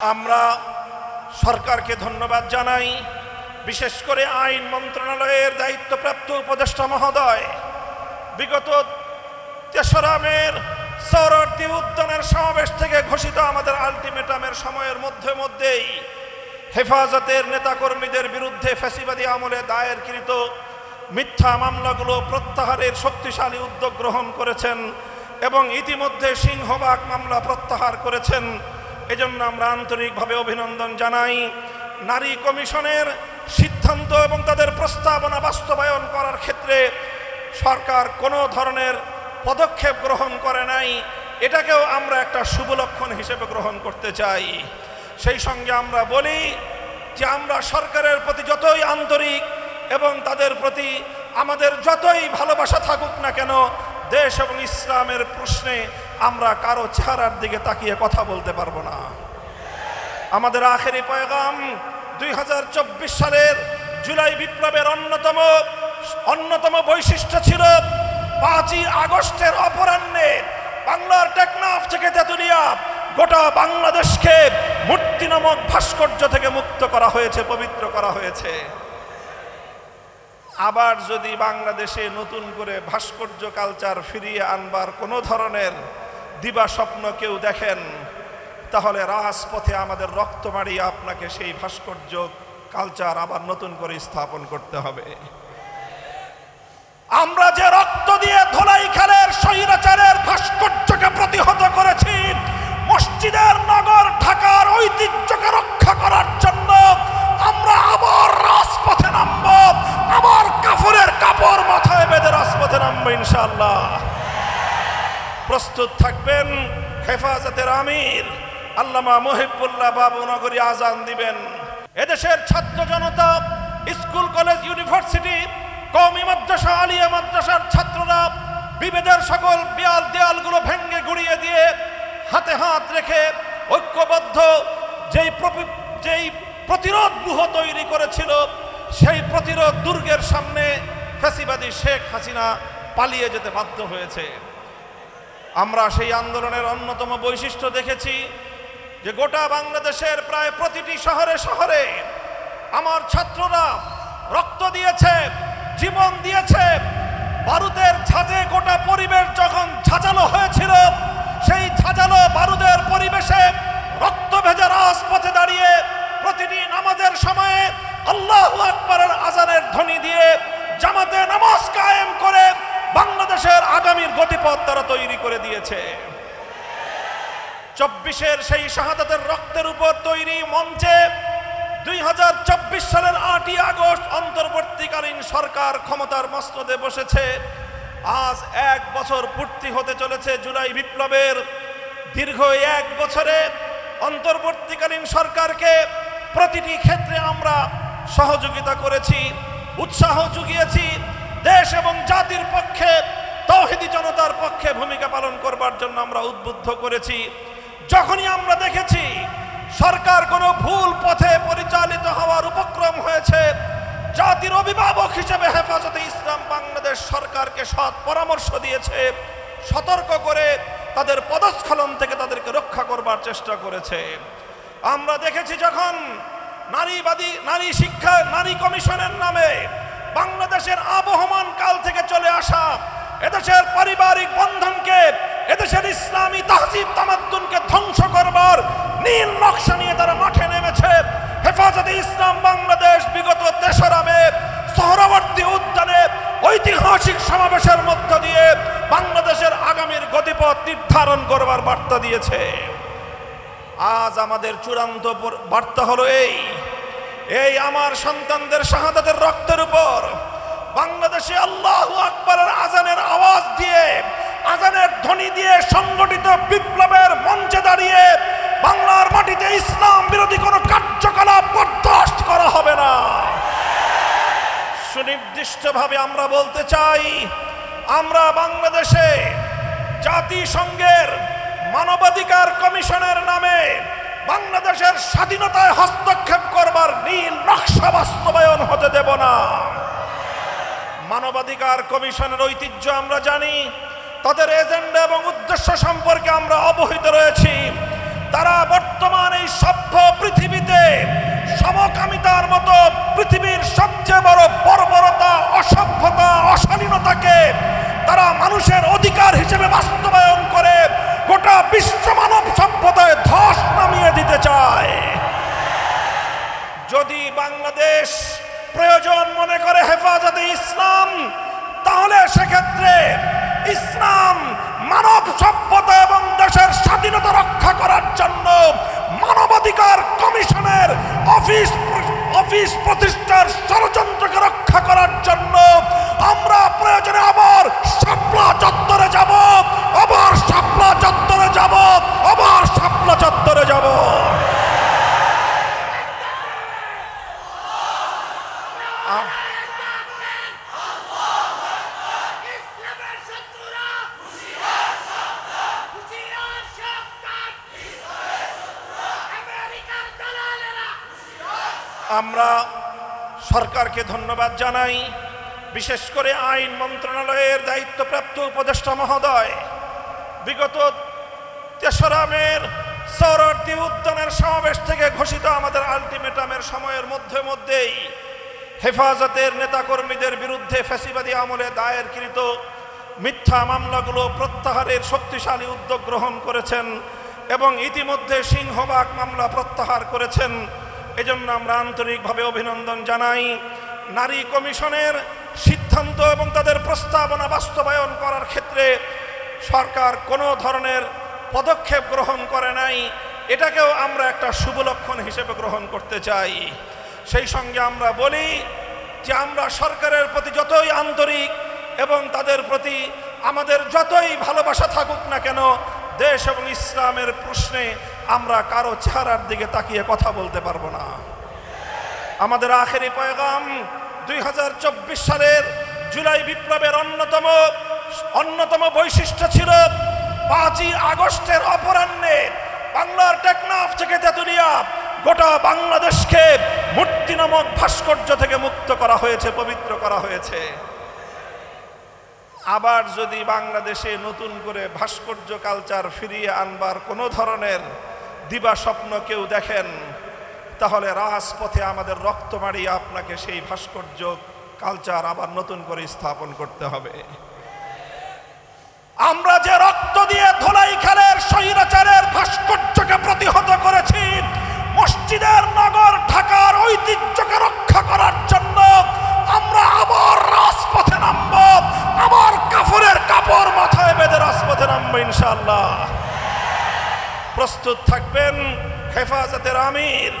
আমরা সরকারকে ধন্যবাদ জানাই, বিশেষ করে আইন মন্ত্রণালয়ের দায়িত্বপ্রাপ্ত উপদেষ্টা মহোদয়। বিগত তেসরামের সৌরদ্দি উদ্যানের সমাবেশ থেকে ঘোষিত আমাদের আলটিমেটামের সময়ের মধ্যে মধ্যেই হেফাজতের নেতাকর্মীদের বিরুদ্ধে ফ্যাসিবাদী আমলে দায়েরকৃত মিথ্যা মামলাগুলো প্রত্যাহারের শক্তিশালী উদ্যোগ গ্রহণ করেছেন এবং ইতিমধ্যে সিংহবাগ মামলা প্রত্যাহার করেছেন। এজন্য আমরা আন্তরিকভাবে অভিনন্দন জানাই। নারী কমিশনের সিদ্ধান্ত এবং তাদের প্রস্তাবনা বাস্তবায়ন করার ক্ষেত্রে সরকার কোনো ধরনের পদক্ষেপ গ্রহণ করে নাই। এটাকেও আমরা একটা শুভ লক্ষণ হিসেবে গ্রহণ করতে চাই। সেই সঙ্গে আমরা বলি যে আমরা সরকারের প্রতি যতই আন্তরিক এবং তাদের প্রতি আমাদের যতই ভালোবাসা থাকুক না কেন, দেশ এবং ইসলামের প্রশ্নে আমরা কারও চেহারার দিকে তাকিয়ে কথা বলতে পারব না। আমাদের আখেরি পয়গাম দুই সালের জুলাই বিপ্লবের অন্যতম অন্যতম বৈশিষ্ট্য ছিল পাঁচই আগস্টের অপরাহ্নে বাংলার টেকনাফ থেকে তেতুলিয়া গোটা বাংলাদেশকে মূর্তি নামক ভাস্কর্য থেকে মুক্ত করা হয়েছে, পবিত্র করা হয়েছে। আবার যদি বাংলাদেশে নতুন করে ভাস্কর্য কালচার ফিরিয়ে আনবার কোনো ধরনের দিবা স্বপ্ন কেউ দেখেন, তাহলে রাজপথে আমাদের রক্ত মারিয়ে আপনাকে সেই ভাস্কর্য কালচার আবার নতুন করে স্থাপন করতে হবে। আমরা যে রক্ত দিয়ে ধোলাই খেলের স্বৈরাচারের ভাস্কর্যকে প্রতিহত করেছি, মসজিদের নগর, ঢাকার ঐতিহ্যকে রক্ষা করার জন্য আমরা আবার রাজপথে নামব আবার কাফরের কাপড় মাথায় বেঁধে রাজপথে নামবো ইনশাআল্লাহ প্রস্তুত থাকবেন, হেফাজতের আমির। আল্লামা মহিবুল্লাহ বাবু নগরী আজান দিবেন। এদেশের ছাত্র জনতা, স্কুল, কলেজ, ইউনিভার্সিটি, কওমি মাদ্রাসা, আলিয়া মাদ্রাসার ছাত্ররা বিভেদের সকল বিয়াল দেয়ালগুলো ভেঙ্গে গুড়িয়ে দিয়ে হাতে হাত রেখে ঐক্যবদ্ধ যেই যেই প্রতিরোধ ব্যূহ তৈরি করেছিল, সেই প্রতিরোধ দুর্গের সামনে ফ্যাসিবাদী শেখ হাসিনা পালিয়ে যেতে বাধ্য হয়েছে। আমরা সেই আন্দোলনের অন্যতম বৈশিষ্ট্য দেখেছি যে গোটা বাংলাদেশের প্রায় প্রতিটি শহরে শহরে আমার ছাত্ররা রক্ত দিয়েছে, জীবন দিয়েছে। বারুদের ঝাঁজে গোটা পরিবেশ যখন ঝাঁঝালো হয়েছিল, সেই ঝাঁঝালো বারুদের পরিবেশে রক্ত ভেজা রাজপথে দাঁড়িয়ে প্রতিটি নামাজের সময়ে আল্লাহ আকবরের আজানের ধ্বনি দিয়ে গতিপথ তারা তৈরি করে দিয়েছে। চব্বিশের সেই শাহাদাতের রক্তের উপর তৈরি মঞ্চে দুই হাজার চব্বিশ সালের আটই আগস্ট অন্তর্বর্তীকালীন সরকার ক্ষমতার মস্তদে বসেছে। আজ এক বছর পূর্তি হতে চলেছে জুলাই বিপ্লবের। দীর্ঘ এক বছরে অন্তর্বর্তীকালীন সরকারকে প্রতিটি ক্ষেত্রে আমরা সহযোগিতা করেছি, উৎসাহ জুগিয়েছি দেশ এবং জাতির পক্ষে তৌহিদি জনতার পক্ষে ভূমিকা পালন করবার জন্য আমরা উদ্বুদ্ধ করেছি। যখনই আমরা দেখেছি সরকার কোনো ভুল পথে পরিচালিত হওয়ার উপক্রম হয়েছে, জাতির অভিভাবক হিসেবে হেফাজতে ইসলাম বাংলাদেশ সরকারকে সৎ পরামর্শ দিয়েছে, সতর্ক করে তাদের পদস্খলন থেকে তাদেরকে রক্ষা করবার চেষ্টা করেছে। আমরা দেখেছি যখন নারীবাদী, নারী শিক্ষা, নারী কমিশনের নামে বাংলাদেশের আবহমান কাল থেকে চলে আসা এদেশের পারিবারিক বন্ধনকে, এদেশের ইসলামী তাহজিব তামাদ্দুনকে ধ্বংস করবার নীল নকশা নিয়ে তারা মাঠে নেমেছে। হেফাজতে ইসলাম বাংলাদেশ বিগত তেসরা মে উদ্যানে ঐতিহাসিক সমাবেশের মধ্য দিয়ে বাংলাদেশের আগামীর গতিপথ নির্ধারণ করবার বার্তা দিয়েছে। আজ আমাদের চূড়ান্ত বার্তা হলো এই। এই আমার সন্তানদের শাহাদাতের রক্তের উপর বাংলাদেশে আল্লাহ আকবরের আজানের আওয়াজ দিয়ে, আজানের ধ্বনি দিয়ে সংগঠিত বিপ্লবের মঞ্চে দাঁড়িয়ে বাংলার মাটিতে ইসলাম বিরোধী কোনো কার্যকলাপ বরদাস্ত করা হবে না। সুনির্দিষ্টভাবে আমরা বলতে চাই, আমরা বাংলাদেশে জাতিসংঘের মানবাধিকার কমিশনের নামে বাংলাদেশের স্বাধীনতায় হস্তক্ষেপ করবার নীল নকশা বাস্তবায়ন হতে দেব না। মানবাধিকার কমিশনের ঐতিহ্য আমরা জানি, তাদের এজেন্ডা এবং উদ্দেশ্য সম্পর্কে আমরা অবহিত রয়েছি। তারা বর্তমান এই সভ্য পৃথিবীতে সমকামিতার মতো পৃথিবীর সবচেয়ে বড় বর্বরতা, অসভ্যতা, অশালীনতাকে তারা মানুষের অধিকার হিসেবে বাস্তবায়ন করে গোটা বিশ্ব মানব সভ্যতায় ধস নামিয়ে দিতে চায়। যদি বাংলাদেশ প্রয়োজন মনে করে হেফাজতে ইসলাম তাহলে সেক্ষেত্রে ইসলাম মানব সভ্যতা এবং দেশের স্বাধীনতা রক্ষা করার জন্য মানবাধিকার কমিশনের অফিস অফিস প্রতিষ্ঠার ষড়যন্ত্রকে রক্ষা করার জন্য আমরা প্রয়োজনে আবার শাপলা চত্বরে যাব আবার শাপলা চত্বরে যাব আবার শাপলা চত্বরে যাব ইসলামের শত্রুরা হুঁশিয়ার সাবধান হুঁশিয়ার সাবধান আমেরিকার দালালেরা আমরা সরকারকে ধন্যবাদ জানাই, বিশেষ করে আইন মন্ত্রণালয়ের দায়িত্বপ্রাপ্ত উপদেষ্টা মহোদয়। বিগত তেসরা মের সৌরর্দি উদ্যানের সমাবেশ থেকে ঘোষিত আমাদের আলটিমেটামের সময়ের মধ্যে মধ্যেই হেফাজতের নেতাকর্মীদের বিরুদ্ধে ফ্যাসিবাদী আমলে দায়েরকৃত মিথ্যা মামলাগুলো প্রত্যাহারের শক্তিশালী উদ্যোগ গ্রহণ করেছেন এবং ইতিমধ্যে সিংহবাগ মামলা প্রত্যাহার করেছেন। এজন্য আমরা আন্তরিকভাবে অভিনন্দন জানাই। নারী কমিশনের সিদ্ধান্ত এবং তাদের প্রস্তাবনা বাস্তবায়ন করার ক্ষেত্রে সরকার কোনো ধরনের পদক্ষেপ গ্রহণ করে নাই। এটাকেও আমরা একটা শুভ লক্ষণ হিসেবে গ্রহণ করতে চাই। সেই সঙ্গে আমরা বলি যে আমরা সরকারের প্রতি যতই আন্তরিক এবং তাদের প্রতি আমাদের যতই ভালোবাসা থাকুক না কেন, দেশ এবং ইসলামের প্রশ্নে আমরা কারও চেহারার দিকে তাকিয়ে কথা বলতে পারব না। আমাদের আখেরি পয়গাম দুই সালের জুলাই বিপ্লবের অন্যতম অন্যতম বৈশিষ্ট্য ছিল পাঁচই আগস্টের অপরাহ্নে বাংলার টেকনাফ থেকে তেতুলিয়া গোটা বাংলাদেশকে মূর্তি নামক ভাস্কর্য থেকে মুক্ত করা হয়েছে, পবিত্র করা হয়েছে। আবার যদি বাংলাদেশে নতুন করে ভাস্কর্য কালচার ফিরিয়ে আনবার কোনো ধরনের দিবা স্বপ্ন কেউ দেখেন, তাহলে রাজপথে আমাদের রক্ত মারিয়ে আপনাকে সেই ভাস্কর্য, কালচার আবার নতুন করে স্থাপন করতে হবে। আমরা যে রক্ত দিয়ে ধোলাই খেলের স্বৈরাচারের ভাস্কর্যকে প্রতিহত করেছি, মসজিদের নগর ঢাকার ঐতিহ্যকে রক্ষা করার জন্য আমরা আবার রাজপথে নামব আবার কাফরের কাপড় মাথায় বেঁধে রাজপথে নামবো ইনশাআল্লাহ প্রস্তুত থাকবেন হেফাজতের আমির